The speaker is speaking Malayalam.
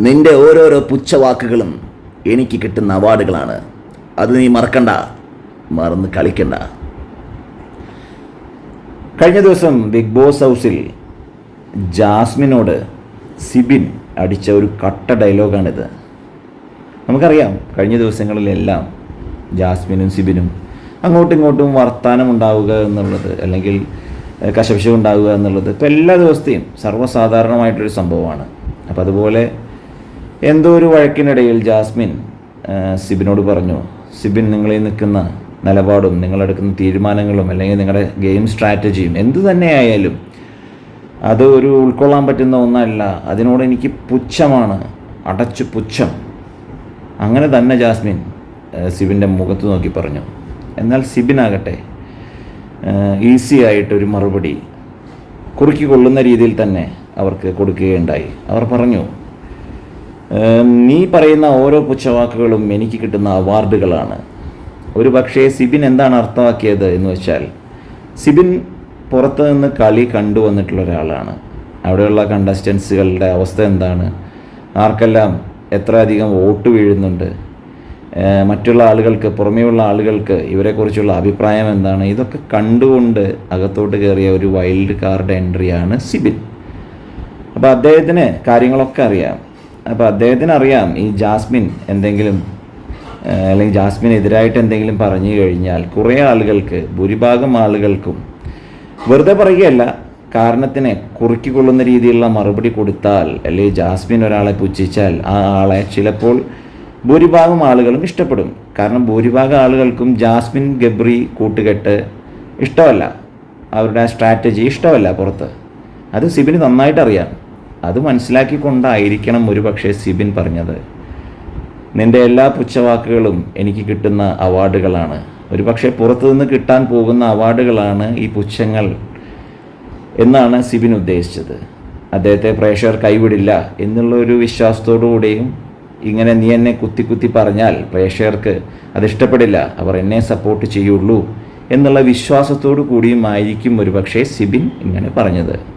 നിന്റെ ഓരോരോ പുച്ഛവാക്കുകളും എനിക്ക് കിട്ടുന്ന അവാർഡുകളാണ്. അത് നീ മറക്കണ്ട. മറന്ന് കളിക്കണ്ട. കഴിഞ്ഞ ദിവസം ബിഗ് ബോസ് ഹൗസിൽ ജാസ്മിനോട് സിബിൻ അടിച്ച ഒരു കട്ട ഡയലോഗാണിത്. നമുക്കറിയാം കഴിഞ്ഞ ദിവസങ്ങളിലെല്ലാം ജാസ്മിനും സിബിനും അങ്ങോട്ടും ഇങ്ങോട്ടും വർത്തമാനം ഉണ്ടാവുക എന്നുള്ളത് അല്ലെങ്കിൽ കശപിശ ഉണ്ടാവുക എന്നുള്ളത് ഇപ്പോൾ എല്ലാ ദിവസത്തെയും സർവസാധാരണമായിട്ടൊരു സംഭവമാണ്. അപ്പോൾ അതുപോലെ എന്തോ ഒരു വഴക്കിനിടയിൽ ജാസ്മിൻ സിബിനോട് പറഞ്ഞു സിബിൻ നിങ്ങളിൽ നിൽക്കുന്ന നിലപാടും നിങ്ങളെടുക്കുന്ന തീരുമാനങ്ങളും അല്ലെങ്കിൽ നിങ്ങളുടെ ഗെയിം സ്ട്രാറ്റജിയും എന്തു തന്നെയായാലും അത് ഒരു ഉൾക്കൊള്ളാൻ പറ്റുന്ന ഒന്നല്ല. അതിനോട് എനിക്ക് പുച്ഛമാണ്. അടച്ചു പുച്ഛം. അങ്ങനെ തന്നെ ജാസ്മിൻ സിബിന്റെ മുഖത്ത് നോക്കി പറഞ്ഞു. എന്നാൽ സിബിനാകട്ടെ ഈസി ആയിട്ടൊരു മറുപടി കുറുക്കി കൊള്ളുന്ന രീതിയിൽ തന്നെ അവർക്ക് കൊടുക്കുകയുണ്ടായി. അവർ പറഞ്ഞു നീ പറയുന്ന ഓരോ പുച്ഛവാക്കുകളും എനിക്ക് കിട്ടുന്ന അവാർഡുകളാണ്. ഒരു പക്ഷേ സിബിൻ എന്താണ് അർത്ഥമാക്കിയത് എന്ന് വെച്ചാൽ സിബിൻ പുറത്തു നിന്ന് കളി കണ്ടുവന്നിട്ടുള്ള ഒരാളാണ്. അവിടെയുള്ള കണ്ടസ്റ്റൻസുകളുടെ അവസ്ഥ എന്താണ്? ആർക്കെല്ലാം എത്ര അധികം വോട്ട് വീഴുന്നുണ്ട്? മറ്റുള്ള ആളുകൾക്ക് പുറമേയുള്ള ആളുകൾക്ക് ഇവരെക്കുറിച്ചുള്ള അഭിപ്രായം എന്താണ്? ഇതൊക്കെ കണ്ടുകൊണ്ട് അകത്തോട്ട് കയറിയ ഒരു വൈൽഡ് കാർഡ് എൻട്രിയാണ് സിബിൻ. അപ്പോൾ അദ്ദേഹത്തിന് കാര്യങ്ങളൊക്കെ അറിയാം. അപ്പോൾ അദ്ദേഹത്തിന് അറിയാം ഈ ജാസ്മിൻ എന്തെങ്കിലും അല്ലെങ്കിൽ ജാസ്മിൻ ജാസ്മിനെതിരായിട്ട് എന്തെങ്കിലും പറഞ്ഞു കഴിഞ്ഞാൽ കുറേ ആളുകൾക്ക് ഭൂരിഭാഗം ആളുകൾക്കും വെറുതെ പറയുകയല്ല കാരണത്തിനെ കുറുക്കിക്കൊള്ളുന്ന രീതിയിലുള്ള മറുപടി കൊടുത്താൽ അല്ലെങ്കിൽ ജാസ്മിൻ ഒരാളെ പുച്ഛിച്ചാൽ ആ ആളെ ചിലപ്പോൾ ഭൂരിഭാഗം ആളുകളും ഇഷ്ടപ്പെടും. കാരണം ഭൂരിഭാഗം ആളുകൾക്കും ജാസ്മിൻ ഗബ്രി കൂട്ടുകെട്ട് ഇഷ്ടമല്ല. അവരുടെ സ്ട്രാറ്റജി ഇഷ്ടമല്ല പുറത്ത്. അത് സിബിന് നന്നായിട്ട് അറിയാം അത് മനസ്സിലാക്കിക്കൊണ്ടായിരിക്കണം ഒരു പക്ഷേ സിബിൻ പറഞ്ഞത്. നിന്റെ എല്ലാ പുച്ഛവാക്കുകളും എനിക്ക് കിട്ടുന്ന അവാർഡുകളാണ്. ഒരു പക്ഷേ പുറത്തുനിന്ന് കിട്ടാൻ പോകുന്ന അവാർഡുകളാണ് ഈ പുച്ഛങ്ങൾ എന്നാണ് സിബിൻ ഉദ്ദേശിച്ചത്. അദ്ദേഹത്തെ പ്രേക്ഷകർ കൈവിടില്ല എന്നുള്ള ഒരു വിശ്വാസത്തോടു കൂടിയും ഇങ്ങനെ നീ എന്നെ കുത്തി കുത്തി പറഞ്ഞാൽ പ്രേക്ഷകർക്ക് അത് ഇഷ്ടപ്പെടില്ല. അവർ എന്നെ സപ്പോർട്ട് ചെയ്യുള്ളൂ എന്നുള്ള വിശ്വാസത്തോടു കൂടിയും ആയിരിക്കും ഒരു പക്ഷേ സിബിൻ ഇങ്ങനെ പറഞ്ഞത്.